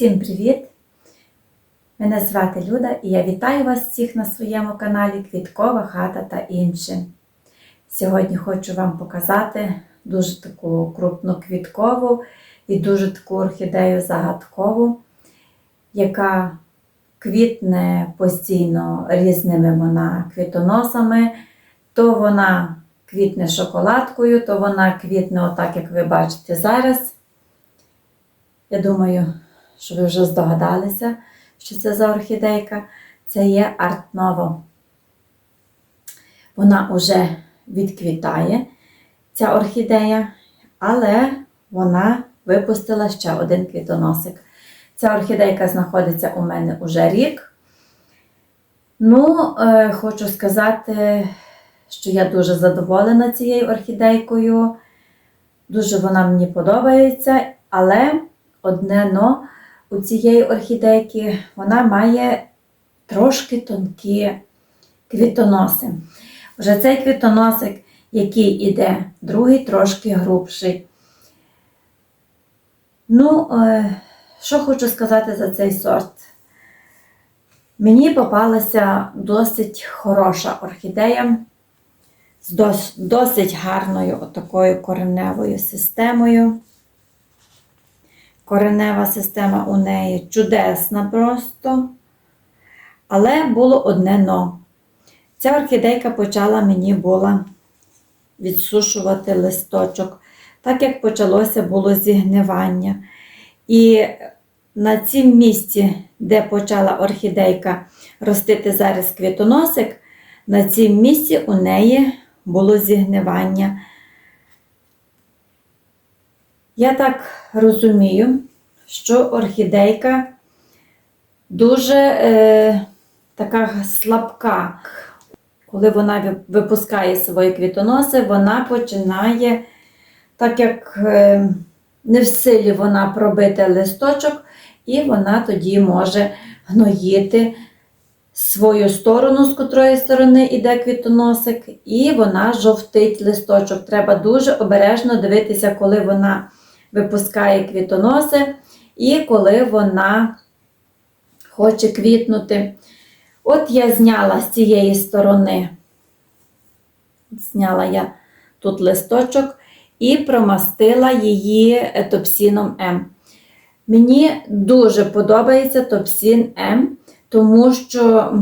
Всім привіт! Мене звати Люда і я вітаю вас всіх на своєму каналі Квіткова хата та інше. Сьогодні хочу вам показати дуже таку крупну квіткову і дуже таку орхідею загадкову, яка квітне постійно різними вона квітоносами. То вона квітне шоколадкою, то вона квітне отак, як ви бачите зараз. Я думаю, що ви вже здогадалися, що це за орхідейка. Це є артново. Вона вже відквітає, ця орхідея, але вона випустила ще один квітоносик. Ця орхідейка знаходиться у мене уже рік. Ну, е, хочу сказати, що я дуже задоволена цією орхідейкою. Дуже вона мені подобається, але одне но у цієї орхідейки вона має трошки тонкі квітоноси. Вже цей квітоносик, який іде, другий трошки грубший. Ну, е, що хочу сказати за цей сорт? Мені попалася досить хороша орхідея з досить гарною отакою кореневою системою. Коренева система у неї чудесна просто. Але було одне но. Ця орхідейка почала мені була відсушувати листочок, так як почалося було зігнивання. І на цім місці, де почала орхідейка ростити зараз квітоносик, на цім місці у неї було зігнивання. Я так розумію, що орхідейка дуже е, така слабка. Коли вона випускає свої квітоноси, вона починає, так як е, не в силі вона пробити листочок, і вона тоді може гноїти свою сторону, з котрої сторони йде квітоносик, і вона жовтить листочок. Треба дуже обережно дивитися, коли вона випускає квітоноси і коли вона хоче квітнути. От я зняла з цієї сторони, зняла я тут листочок і промастила її топсіном М. Мені дуже подобається топсін М, тому що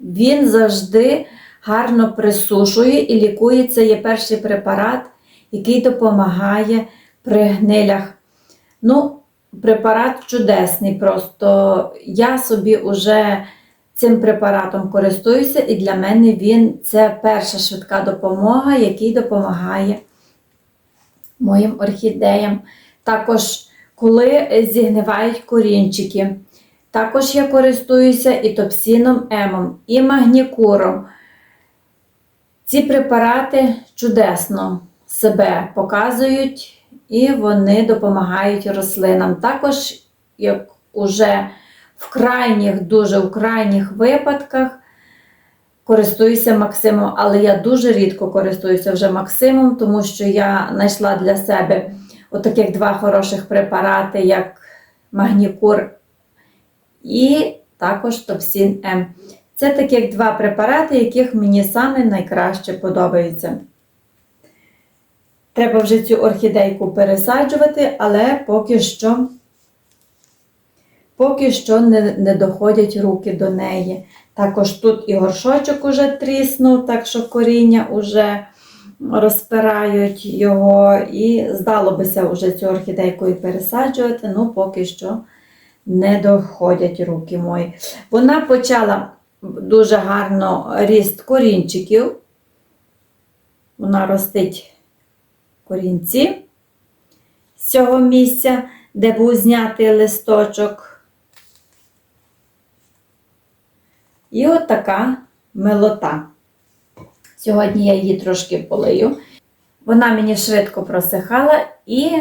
він завжди гарно присушує і лікує. Це є перший препарат, який допомагає при гнилях. Ну, препарат чудесний. Просто я собі вже цим препаратом користуюся, і для мене він це перша швидка допомога, який допомагає моїм орхідеям. Також, коли зігнивають корінчики. Також я користуюся і топсіном Емом, і магнікуром. Ці препарати чудесно себе показують і вони допомагають рослинам. Також, як уже в крайніх, дуже в крайніх випадках, користуюся Максимом, але я дуже рідко користуюся вже Максимом, тому що я знайшла для себе отаких два хороших препарати, як Магнікур і також Топсін М. Це таких два препарати, яких мені саме найкраще подобаються. Треба вже цю орхідейку пересаджувати, але поки що, поки що не, не доходять руки до неї. Також тут і горшочок уже тріснув, так що коріння вже розпирають його. І здало бися вже цю орхідейку і пересаджувати, ну поки що не доходять руки мої. Вона почала дуже гарно ріст корінчиків. Вона ростить корінці з цього місця, де був знятий листочок. І от така милота. Сьогодні я її трошки полию. Вона мені швидко просихала, і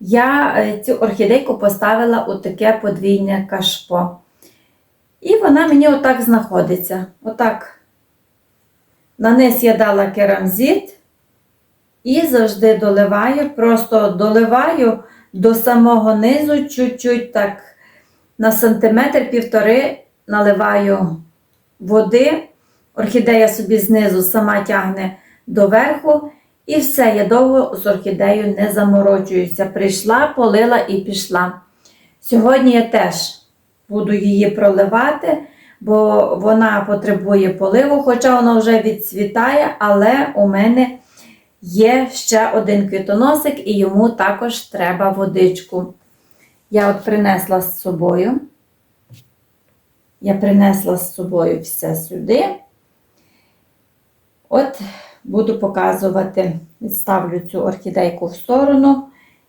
я е, цю орхідейку поставила у таке подвійне кашпо. І вона мені отак знаходиться. Отак. На низ я дала керамзит і завжди доливаю, просто доливаю до самого низу, чуть-чуть так на сантиметр півтори наливаю води. Орхідея собі знизу сама тягне до верху. І все, я довго з орхідеєю не заморочуюся. Прийшла, полила і пішла. Сьогодні я теж буду її проливати, бо вона потребує поливу, хоча вона вже відцвітає, але у мене є ще один квітоносик, і йому також треба водичку. Я от принесла з собою. Я принесла з собою все сюди. От буду показувати, ставлю цю орхідейку в сторону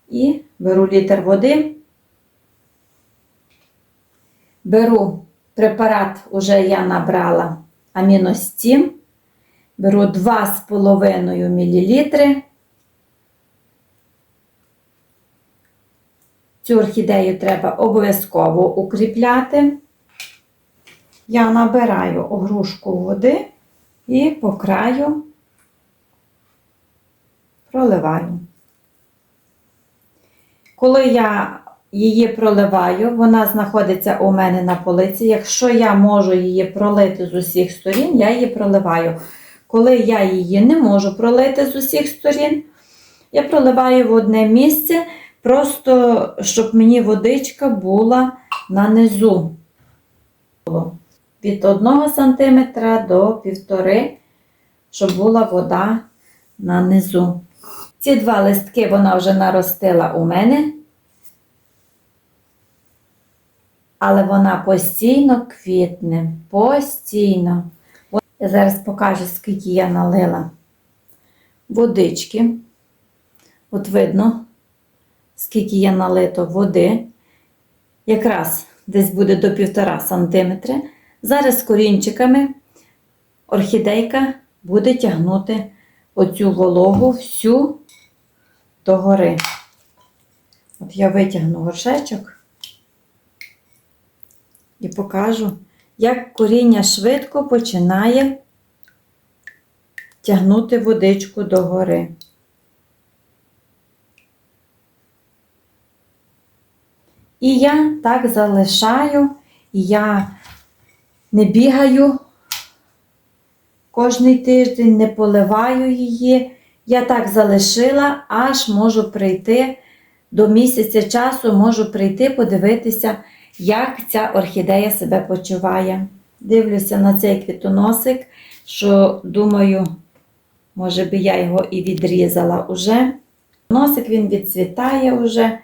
і беру літр води. Беру препарат, уже я набрала аміностім. Беру 2,5 мл. Цю орхідею треба обов'язково укріпляти. Я набираю огрушку води і по краю проливаю. Коли я її проливаю, вона знаходиться у мене на полиці. Якщо я можу її пролити з усіх сторін, я її проливаю. Коли я її не можу пролити з усіх сторін, я проливаю в одне місце, просто щоб мені водичка була на низу. Від 1 см до 1,5 щоб була вода на низу. Ці два листки вона вже наростила у мене, але вона постійно квітне. Постійно. Я зараз покажу, скільки я налила водички. От видно, скільки я налито води. Якраз десь буде до 1,5 см. Зараз корінчиками орхідейка буде тягнути оцю вологу всю догори. От я витягну горшечок і покажу, як коріння швидко починає тягнути водичку догори. І я так залишаю, і я не бігаю кожний тиждень, не поливаю її. Я так залишила, аж можу прийти до місяця часу, можу прийти, подивитися, як ця орхідея себе почуває. Дивлюся на цей квітоносик, що думаю, може би я його і відрізала уже. Носик він відцвітає уже,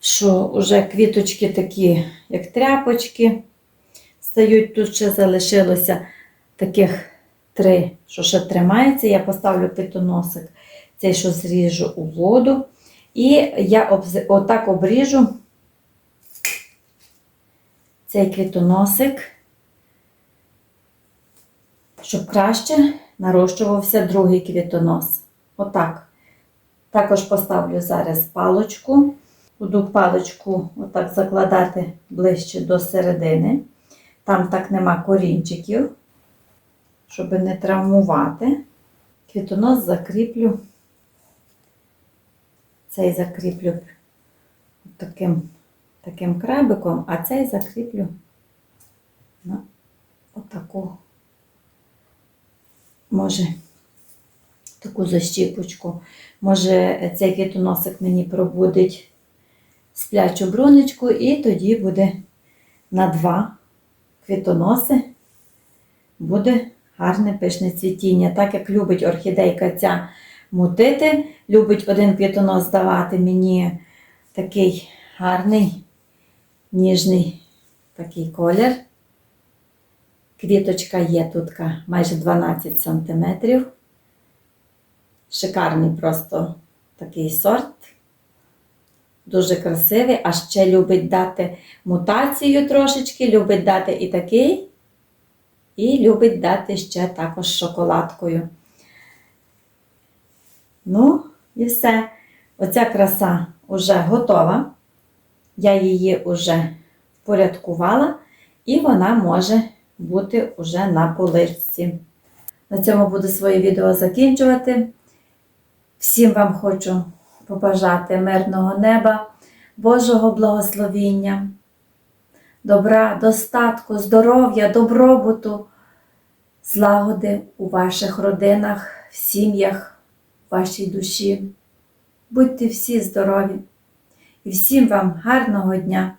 що вже квіточки такі, як тряпочки стають. Тут ще залишилося таких три, що ще тримається. Я поставлю квітоносик, цей, що зріжу у воду. І я отак обріжу цей квітоносик, щоб краще нарощувався другий квітонос. Отак. Також поставлю зараз палочку. Буду паличку отак закладати ближче до середини. Там так нема корінчиків, щоб не травмувати. Квітонос закріплю. Цей закріплю таким, таким крабиком, а цей закріплю на отаку, може, таку защіпочку. Може, цей квітоносик мені пробудить сплячу бронечку, і тоді буде на два квітоноси буде гарне пишне цвітіння. Так як любить орхідейка ця мутити, любить один квітонос давати мені такий гарний, ніжний такий колір. Квіточка є тут майже 12 см. Шикарний просто такий сорт. Дуже красивий, а ще любить дати мутацію трошечки, любить дати і такий, і любить дати ще також шоколадкою. Ну, і все. Оця краса вже готова. Я її вже впорядкувала, і вона може бути вже на поличці. На цьому буду своє відео закінчувати. Всім вам хочу побажати мирного неба, Божого благословіння, добра, достатку, здоров'я, добробуту, злагоди у ваших родинах, в сім'ях, в вашій душі. Будьте всі здорові і всім вам гарного дня!